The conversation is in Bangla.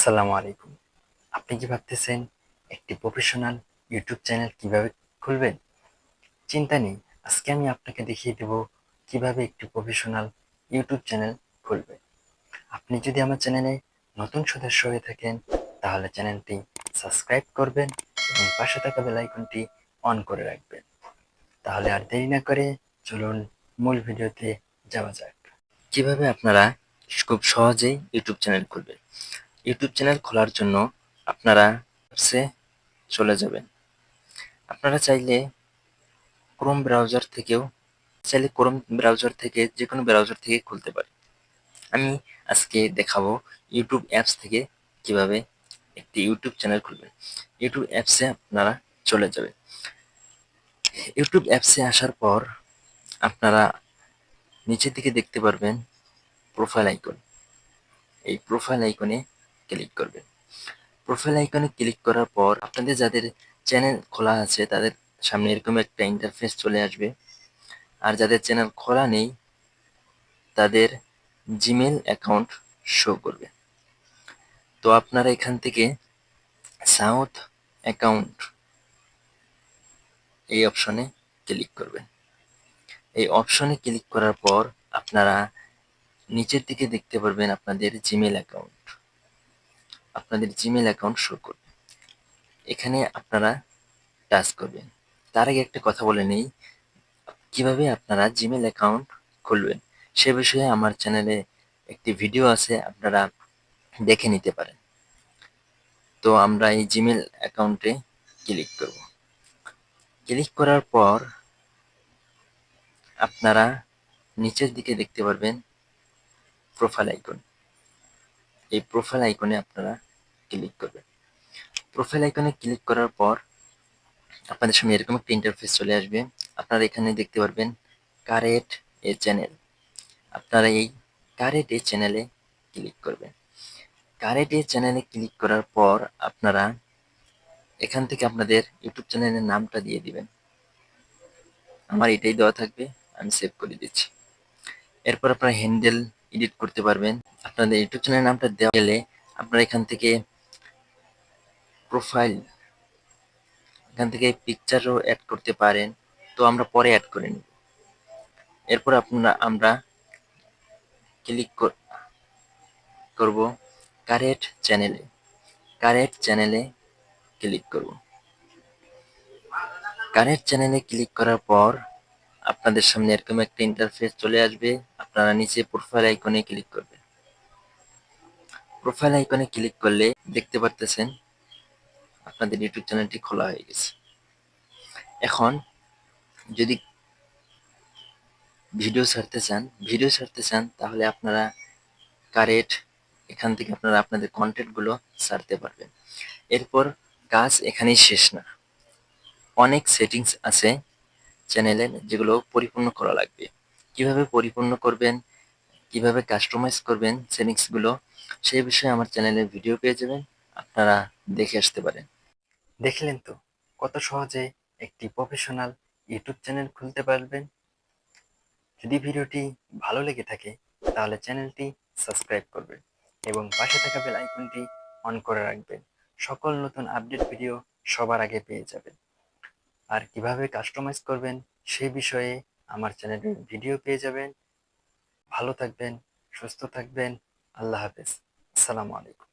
আসসালামু আলাইকুম। আপনি কি ভাবতেছেন একটি প্রফেশনাল ইউটিউব চ্যানেল কীভাবে খুলবেন? চিন্তা নেই, আজকে আমি আপনাকে দেখিয়ে দেব কীভাবে একটি প্রফেশনাল ইউটিউব চ্যানেল খুলবে আপনি যদি আমার চ্যানেলে নতুন সদস্য হয়ে থাকেন, তাহলে চ্যানেলটি সাবস্ক্রাইব করবেন এবং পাশে থাকা বেল আইকনটি অন করে রাখবেন। তাহলে আর দেরি না করে চলুন মূল ভিডিওতে যাওয়া যাক। কীভাবে আপনারা খুব সহজেই ইউটিউব চ্যানেল খুলবেন? ইউটিউব চ্যানেল খোলার জন্য আপনারা অ্যাপসে চলে যাবেন। আপনারা চাইলে ক্রোম ব্রাউজার থেকেও, চাইলে ক্রোম ব্রাউজার থেকে যে কোনো ব্রাউজার থেকে খুলতে পারেন। আমি আজকে দেখাবো ইউটিউব অ্যাপস থেকে কীভাবে একটি ইউটিউব চ্যানেল খুলবেন। ইউটিউব অ্যাপসে আপনারা চলে যাবেন। ইউটিউব অ্যাপসে আসার পর আপনারা নিচের দিকে দেখতে পারবেন প্রোফাইল আইকন এই প্রোফাইল আইকনে ক্লিক করবেন প্রোফাইল আইকনে ক্লিক করার পর আপনাদের যাদের চ্যানেল খোলা আছে, তাদের সামনে এরকম একটা ইন্টারফেস চলে আসবে। আর যাদের চ্যানেল খোলা নেই, তাদের জিমেল অ্যাকাউন্ট শো করবে। তো আপনারা এখান থেকে সাউথ অ্যাকাউন্ট এই অপশনে ক্লিক করবেন। এই অপশনে ক্লিক করার পর আপনারা নিচের দিকে দেখতে পারবেন আপনাদের জিমেল অ্যাকাউন্ট আপনাদের জিমেল অ্যাকাউন্ট শো করবে। এখানে আপনারা টাচ করবেন। তার আগে একটা কথা বলে নেই, কীভাবে আপনারা জিমেল অ্যাকাউন্ট খুলবেন সে বিষয়ে আমার চ্যানেলে একটি ভিডিও আছে, আপনারা দেখে নিতে পারেন। তো আমরা এই জিমেল অ্যাকাউন্টে ক্লিক করব। ক্লিক করার পর আপনারা নিচের দিকে দেখতে পারবেন প্রোফাইল আইকন এই প্রোফাইল আইকনে আপনারা ক্লিক করবেন। প্রোফাইল আইকনে ক্লিক করার পর আপনাদের সামনে এরকম একটা ইন্টারফেস চলে আসবে। আপনারা এখানে দেখতে পারবেন কারেট এ চ্যানেল আপনারা এই কারেট এ চ্যানেলে ক্লিক করবেন। কারেট এ চ্যানেলে ক্লিক করার পর আপনারা এখান থেকে আপনাদের ইউটিউব চ্যানেলের নামটা দিয়ে দিবেন। আমার এটাই দেওয়া থাকবে, আমি সেভ করে দিচ্ছি। এরপর আপনারা হ্যান্ডেল এডিট করতে পারবেন। আপনাদের ইউটিউব চ্যানেলের নামটা দেওয়া গেলে আপনারা এখান থেকে প্রোফাইল এখান থেকে পিকচারও অ্যাড করতে পারেন। তো আমরা পরে অ্যাড করে নেব। এরপর আপনারা, আমরা ক্লিক করব কারেক্ট চ্যানেলে কারেক্ট চ্যানেলে ক্লিক করব। কারেক্ট চ্যানেলে ক্লিক করার পর আপনাদের সামনে এরকম একটা ইন্টারফেস চলে আসবে। আপনারা নিচে প্রোফাইল আইকনে ক্লিক করবেন। প্রোফাইল আইকনে ক্লিক করলে দেখতে পারতেছেন আপনাদের ইউটিউব চ্যানেলটি খোলা হয়ে গেছে। এখন যদি ভিডিও ছাড়তে চান ভিডিও ছাড়তে চান, তাহলে আপনারা কারেক্ট এখান থেকে আপনারা আপনাদের কন্টেন্টগুলো ছাড়তে পারবেন। এরপর কাজ এখানেই শেষ না। অনেক সেটিংস আছে চ্যানেলের যেগুলো পরিপূর্ণ করা লাগবে। কীভাবে পরিপূর্ণ করবেন, কীভাবে কাস্টমাইজ করবেন সেটিংসগুলো সেই বিষয়ে আমার চ্যানেলে ভিডিও পেয়ে যাবেন, আপনারা দেখে আসতে পারেন। দেখলেন তো কত সহজে একটি প্রফেশনাল ইউটিউব চ্যানেল খুলতে পারবেন? যদি ভিডিওটি ভালো লেগে থাকে, তাহলে চ্যানেলটি সাবস্ক্রাইব করবেন এবং পাশে থাকা বেল আইকনটি অন করে রাখবেন। সকল নতুন আপডেট ভিডিও সবার আগে পেয়ে যাবেন। আর কীভাবে কাস্টমাইজ করবেন সে বিষয়ে আমার চ্যানেলে ভিডিও পেয়ে যাবেন। ভালো থাকবেন, সুস্থ থাকবেন। আল্লাহ হাফেজ। আসসালামু আলাইকুম।